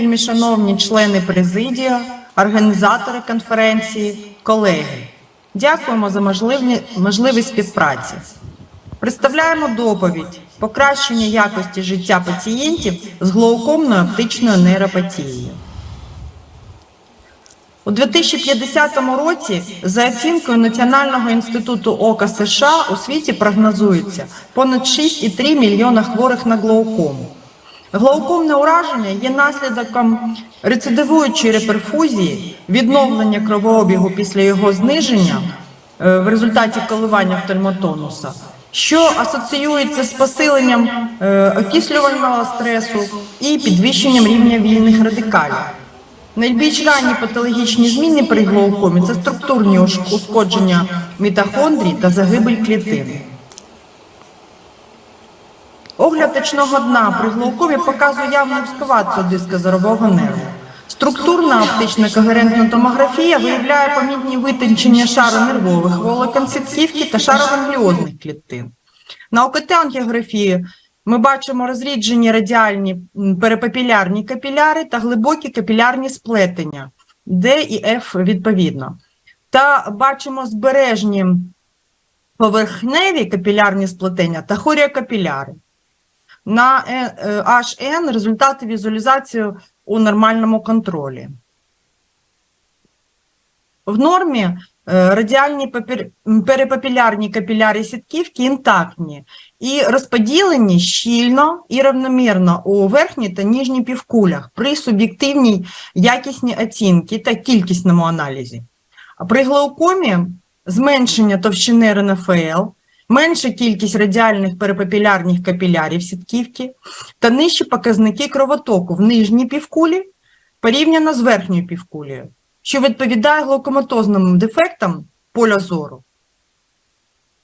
Вельми шановні члени президії, організатори конференції, колеги. Дякуємо за можливість співпраці. Представляємо доповідь покращення якості життя пацієнтів з глаукомною оптичною нейропатією. У 2050 році, за оцінкою Національного інституту ока США, у світі прогнозується понад 6,3 мільйона хворих на глаукому. Глаукомне ураження є наслідком рецидивуючої реперфузії, відновлення кровообігу після його зниження е, в результаті коливання офтальмотонуса, що асоціюється з посиленням е, окислювального стресу і підвищенням рівня вільних радикалів. Найбільш ранні патологічні зміни при глаукомі – це структурні ушкодження мітохондрій та загибель клітин. Огляд очного дна при глаукомі показує явну екскавацію диска зорового нерву. Структурна оптична когерентна томографія виявляє помітні витончення шару нервових волокон сітківки та шарогангліозних клітин. На ОКТ-ангіографії ми бачимо розріджені радіальні перепапілярні капіляри та глибокі капілярні сплетення, D і F відповідно. Та бачимо збережні поверхневі капілярні сплетення та хоріокапіляри. На е, е, HN результати візуалізації у нормальному контролі. В нормі е, радіальні перепапілярні капіляри сітківки інтактні і розподілені щільно і равномірно у верхній та нижній півкулях при суб'єктивній якісній оцінці та кількісному аналізі. При глаукомі зменшення товщини РНФЛ, менша кількість радіальних перепапілярних капілярів сітківки та нижчі показники кровотоку в нижній півкулі порівняно з верхньою півкулею, що відповідає глаукоматозним дефектам поля зору.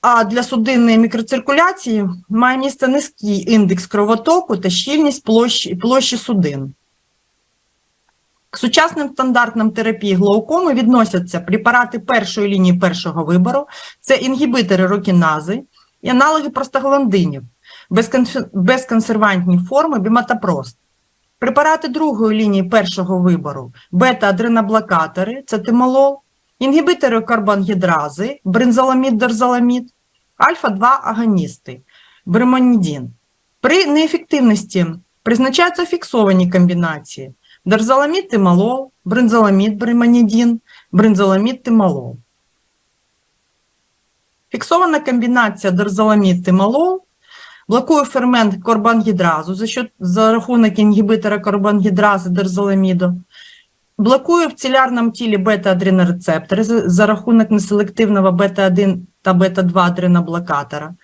А для судинної мікроциркуляції має місце низький індекс кровотоку та щільність площі, площі судин. К сучасним стандартам терапії глаукоми відносяться препарати першої лінії першого вибору, це інгібітори рокінази і аналоги простагландинів, безконсервантні форми біматапрост. Препарати другої лінії першого вибору бета-адреноблокатори, це тимолол, інгібітори карбонгідрази, бринзоламід, дорзоламід, альфа-2 агоністи, бремонідін. При неефективності призначаються фіксовані комбінації дорзоламід тимолол, бринзоламід бремонідін, бринзоламід тимолол. Фіксована комбінація дорзоламід тимолол блокує фермент карбонгідразу за, счет, за рахунок інгібітора карбонгідрази дорзоламіду, блокує в цілярному тілі бета-адренорецептори за, за рахунок неселективного бета-1 та бета-2 адреноблокатора,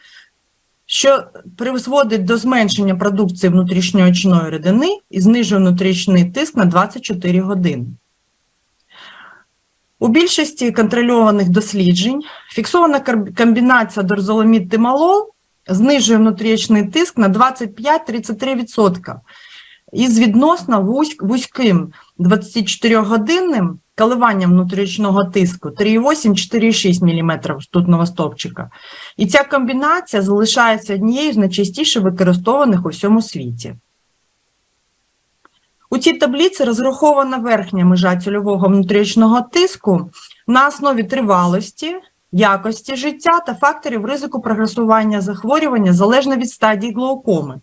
що призводить до зменшення продукції внутрішньоочної рідини і знижує внутрішній тиск на 24 години. У більшості контрольованих досліджень фіксована комбінація дорзоламід-тимолол знижує внутрішній тиск на 25-33% із відносно вузь- вузьким 24-годинним коливанням внутрішнього тиску 3,8-4,6 мм ртутного стовпчика. І ця комбінація залишається однією з найчастіше використованих у всьому світі. У цій таблиці розрахована верхня межа цільового внутрішнього тиску на основі тривалості, якості життя та факторів ризику прогресування захворювання залежно від стадії глаукоми,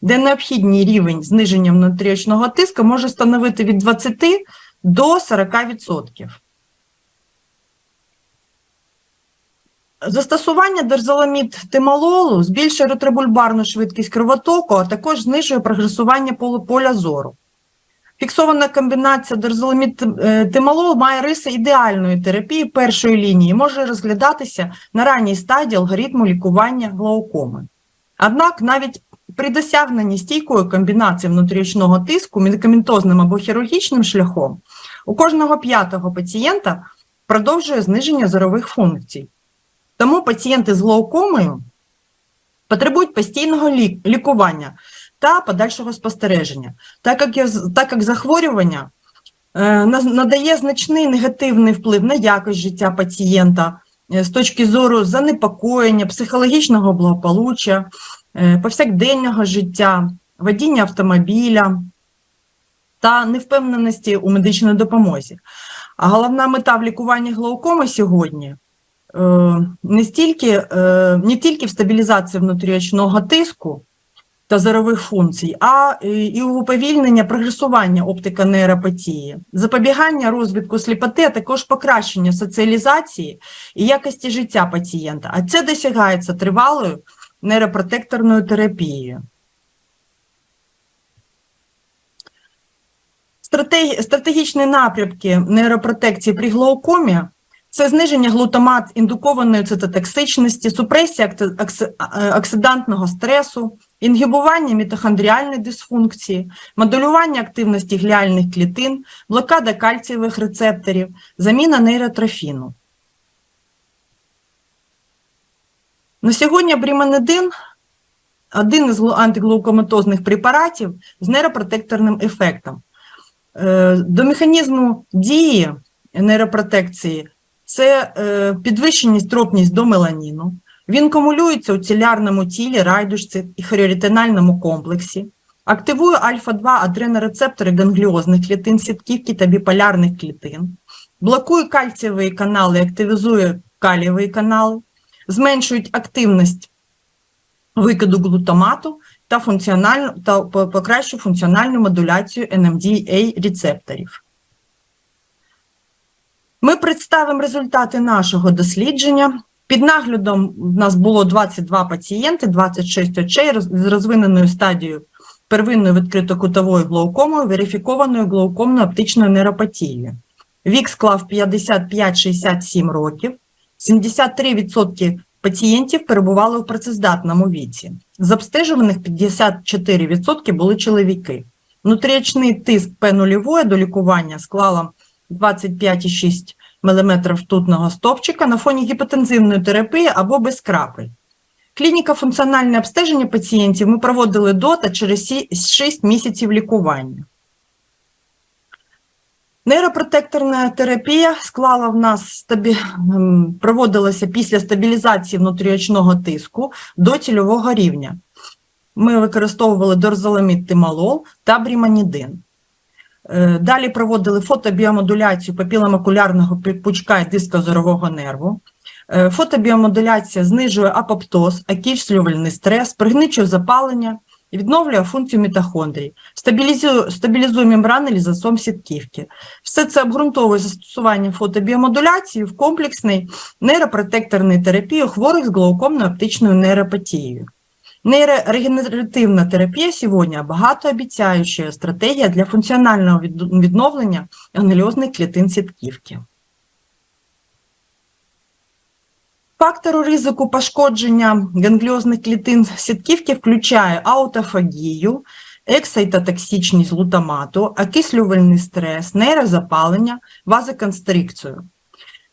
де необхідний рівень зниження внутрішнього тиску може становити від 20 до 40%. Застосування дерзоламід тимололу збільшує ретрибульбарну швидкість кровотоку, а також знижує прогресування поля зору. Фіксована комбінація дерзоламід е, тимолол має риси ідеальної терапії першої лінії і може розглядатися на ранній стадії алгоритму лікування глаукоми. Однак навіть при досягненні стійкої комбінації внутрішнього тиску медикаментозним або хірургічним шляхом у кожного п'ятого пацієнта продовжує зниження зорових функцій. Тому пацієнти з глаукомою потребують постійного лік- лікування та подальшого спостереження, так як, так як захворювання е, надає значний негативний вплив на якість життя пацієнта е, з точки зору занепокоєння, психологічного благополуччя, е, повсякденного життя, водіння автомобіля, та невпевненості у медичній допомозі. А головна мета в лікуванні глаукоми сьогодні е, не, стільки, е, не тільки в стабілізації внутріочного тиску та зорових функцій, а е, і уповільнення прогресування оптиконейропатії, запобігання розвитку сліпоти, а також покращення соціалізації і якості життя пацієнта. А це досягається тривалою нейропротекторною терапією. Стратег... Стратегічні напрямки нейропротекції при глаукомі це зниження глутамат індукованої цитотоксичності, супресія оксидантного стресу, інгібування мітохондріальної дисфункції, моделювання активності гліальних клітин, блокада кальцієвих рецепторів, заміна нейротрофіну. На сьогодні бриманедин – один із антиглаукоматозних препаратів з нейропротекторним ефектом. Е, До механізму дії нейропротекції це е, підвищення стропність до меланіну. Він кумулюється у цілярному тілі, райдушці і хоріорітинальному комплексі, активує альфа-2 адренорецептори гангліозних клітин сітківки та біполярних клітин, блокує кальцієві канали, активізує калієві канали, зменшують активність викиду глутамату та, функціональну, та по- покращує функціональну модуляцію NMDA рецепторів. Ми представимо результати нашого дослідження. Під наглядом в нас було 22 пацієнти, 26 очей з розвиненою стадією первинної відкритокутової глаукомою, верифікованою глаукомною оптичною нейропатією. Вік склав 55-67 років, 73% пацієнтів перебували у працездатному віці. З обстежуваних 54% були чоловіки. Внутріочний тиск П0 до лікування склала 25,6 мм ртутного стовпчика на фоні гіпотензивної терапії або без крапель. Клініка функціональне обстеження пацієнтів ми проводили до та через сі- 6 місяців лікування. Нейропротекторна терапія склала в нас стабі... ем, проводилася після стабілізації внутріочного тиску до цільового рівня. Ми використовували дорзоламід тималол та бріманідин. Е, Далі проводили фотобіомодуляцію папіломокулярного пі- пучка і дискозорового нерву. Е, Фотобіомодуляція знижує апоптоз, окислювальний стрес, пригничує запалення, відновлює функцію мітохондрій, стабілізує, стабілізує мембрани лізосом сітківки. Все це обґрунтовує застосування фотобіомодуляції в комплексній нейропротекторній терапії хворих з глаукомною оптичною нейропатією. Нейрорегенеративна терапія сьогодні багатообіцяюча стратегія для функціонального відновлення ангеліозних клітин сітківки. Фактору ризику пошкодження гангліозних клітин сітківки включає аутофагію, ексайтотоксичність глутамату, окислювальний стрес, нейрозапалення, вазоконстрикцію,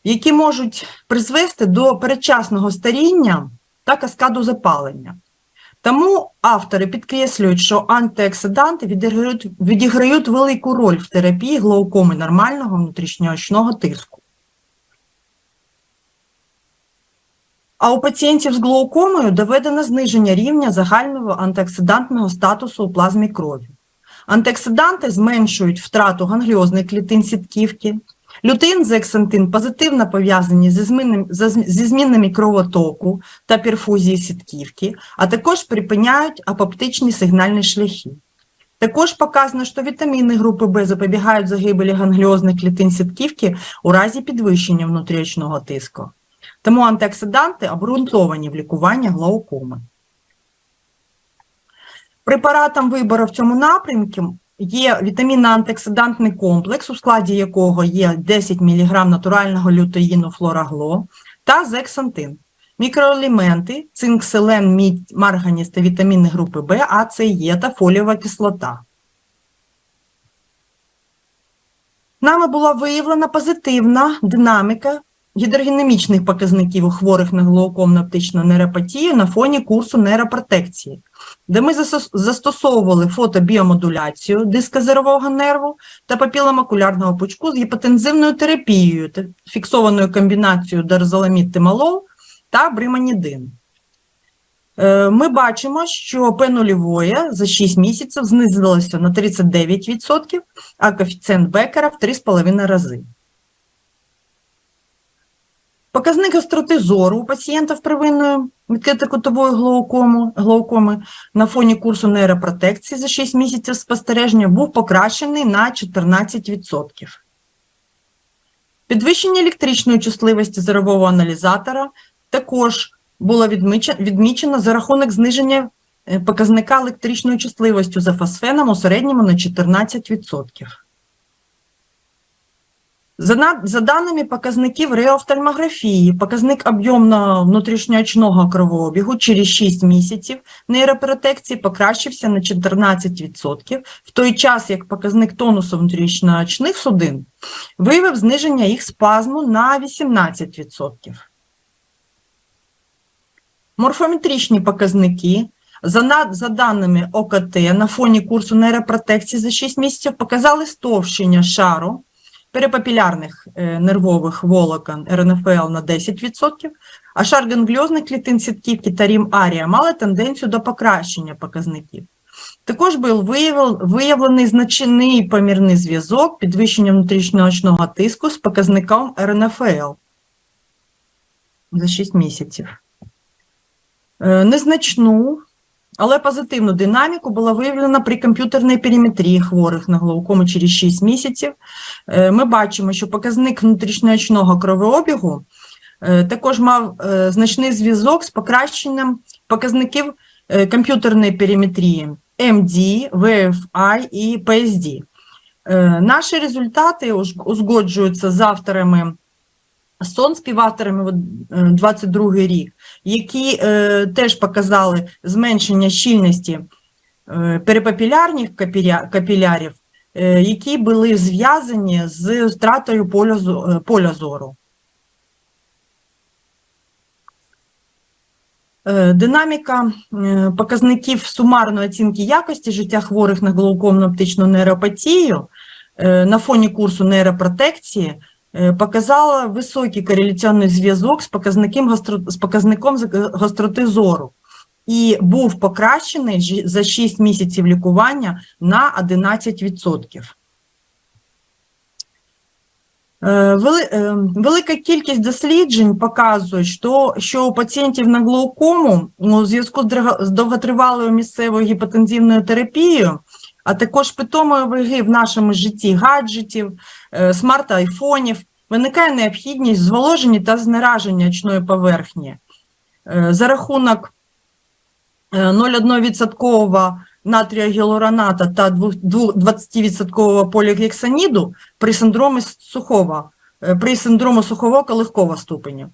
які можуть призвести до передчасного старіння та каскаду запалення. Тому автори підкреслюють, що антиоксиданти відіграють, відіграють велику роль в терапії глаукоми нормального внутрішньоочного тиску. А у пацієнтів з глаукомою доведено зниження рівня загального антиоксидантного статусу у плазмі крові. Антиоксиданти зменшують втрату гангліозних клітин сітківки. Лютеїн зексантин позитивно пов'язані зі, змінним- зі змінами кровотоку та перфузії сітківки, а також припиняють апоптичні сигнальні шляхи. Також показано, що вітаміни групи В запобігають загибелі гангліозних клітин сітківки у разі підвищення внутріочного тиску. Тому антиоксиданти обґрунтовані в лікуванні глаукоми. Препаратом вибору в цьому напрямку є вітамінно-антиоксидантний комплекс, у складі якого є 10 мг натурального лютеїну флорагло та зексантин. Мікроелементи, цинк, селен, мідь, марганіс та вітаміни групи В, А, С, Е та фолієва кислота. Нами була виявлена позитивна динаміка гідрогенемічних показників у хворих на глаукомну оптичну нейропатію на фоні курсу нейропротекції, де ми застосовували фотобіомодуляцію дискозерового нерву та папіломокулярного пучку з гіпотензивною терапією фіксованою комбінацією дорзоламід тималол та бриманідин. Е, Ми бачимо, що П нульової за 6 місяців знизилося на 39%, а коефіцієнт Беккера в 3,5 рази. Показник гостроти зору у первинною відкритокутовою глаукому- глаукоми на фоні курсу нейропротекції за 6 місяців спостереження був покращений на 14%. Підвищення електричної чутливості зорового аналізатора також було відмічено за рахунок зниження е, показника електричної чутливості за фосфеном у середньому на 14%. За, за даними показників реофтальмографії, показник об'ємного внутрішньоочного кровообігу через 6 місяців нейропротекції покращився на 14%, в той час як показник тонусу внутрішньоочних судин виявив зниження їх спазму на 18%. Морфометричні показники за, за даними ОКТ на фоні курсу нейропротекції за 6 місяців показали стовщення шару перипапілярних е, нервових волокон РНФЛ на 10%, а шар гангліозних клітин сітківки та рім арія мали тенденцію до покращення показників. Також був виявлений значний помірний зв'язок підвищення внутрішньоочного тиску з показником РНФЛ за 6 місяців. Е, Незначну, але позитивну динаміку була виявлена при комп'ютерній периметрії хворих на глаукому через 6 місяців. Е, Ми бачимо, що показник внутрішньоочного кровообігу е, також мав е, значний зв'язок з покращенням показників комп'ютерної периметрії MD, VFI і PSD. Наші результати узгоджуються з авторами сон співавторами е, 22 рік, які е, теж показали зменшення щільності е, перипапілярних капіля- капілярів, е, які були зв'язані з втратою поля, е, поля зору. Е, Динаміка е, показників сумарної оцінки якості життя хворих на глаукомну оптичну нейропатію е, на фоні курсу нейропротекції е, показала високий кореляційний зв'язок з показником, гастро- з показником з- гостроти зору і був покращений за 6 місяців лікування на 11%. Е, вели- е, Велика кількість досліджень показує, що, що у пацієнтів на глаукому у зв'язку з довготривалою місцевою гіпотензивною терапією, а також питомої ваги в нашому житті гаджетів, е, смарт-айфонів, виникає необхідність зволоження та знераження очної поверхні. Е, За рахунок е, 0,1% натрія гіалуроната та 20% полігексаніду при синдромі сухого, е, при синдрому сухового легкого ступеню.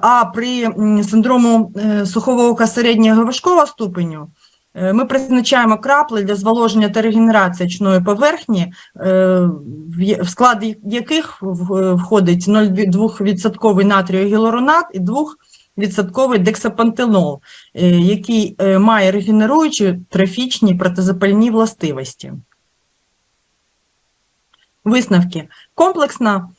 А при синдрому сухового середнього важкого ступеню ми призначаємо краплі для зволоження та регенерації очної поверхні, е, в склад яких входить 0,2% натрію гіалуронат і 2% дексапантенол, е, який е, має регенеруючі трофічні протизапальні властивості. Висновки. Комплексна е,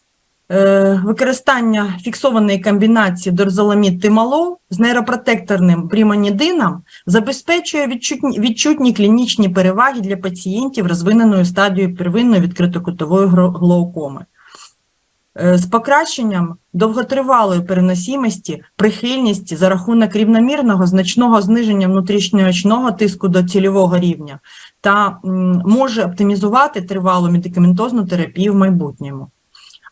використання фіксованої комбінації дорзоламід тималол з нейропротекторним приманідином забезпечує відчутні, відчутні клінічні переваги для пацієнтів розвиненою стадією первинної відкритокутової глаукоми. Е, З покращенням довготривалої переносимості, прихильності за рахунок рівномірного значного зниження внутрішньоочного тиску до цільового рівня та може оптимізувати тривалу медикаментозну терапію в майбутньому.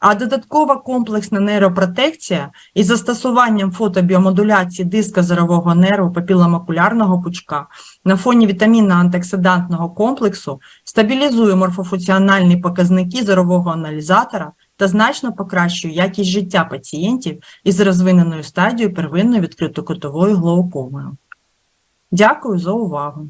А додаткова комплексна нейропротекція із застосуванням фотобіомодуляції диска зорового нерву папіломокулярного пучка на фоні вітамінно-антиоксидантного комплексу стабілізує морфофункціональні показники зорового аналізатора та значно покращує якість життя пацієнтів із розвиненою стадією первинної відкритокутової глаукомою. Дякую за увагу.